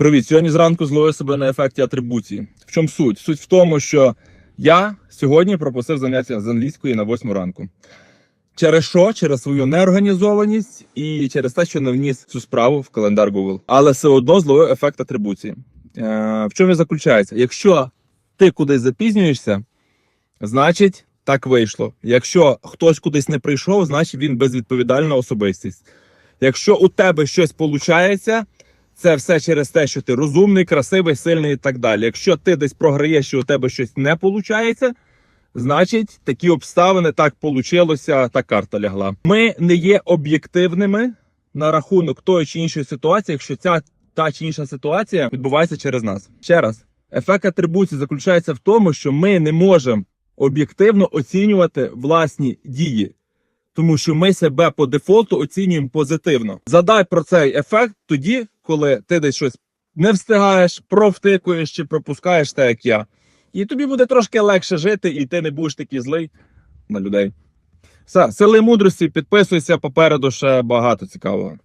Привіт. Сьогодні зранку зловив себе на ефекті атрибуції. В чому суть? Суть в тому, що я сьогодні пропустив заняття з англійської на 8 ранку. Через що? Через свою неорганізованість і через те, що не вніс цю справу в календар Google. Але все одно зловив ефект атрибуції. Е, в чому він заключається? Якщо ти кудись запізнюєшся, значить так вийшло. Якщо хтось кудись не прийшов, значить він безвідповідальна особистість. Якщо у тебе щось виходить, це все через те, що ти розумний, красивий, сильний і так далі. Якщо ти десь програєш, що у тебе щось не виходить, значить такі обставини так получилося, та карта лягла. Ми не є об'єктивними на рахунок тої чи іншої ситуації, якщо ця та чи інша ситуація відбувається через нас. Ще раз, ефект атрибуції заключається в тому, що ми не можемо об'єктивно оцінювати власні дії. Тому що ми себе по дефолту оцінюємо позитивно. Задай про цей ефект тоді, коли ти десь щось не встигаєш, провтикуєш чи пропускаєш так, як я. І тобі буде трошки легше жити, і ти не будеш такий злий на людей. Все, сили мудрості, підписуйся попереду ще багато цікавого.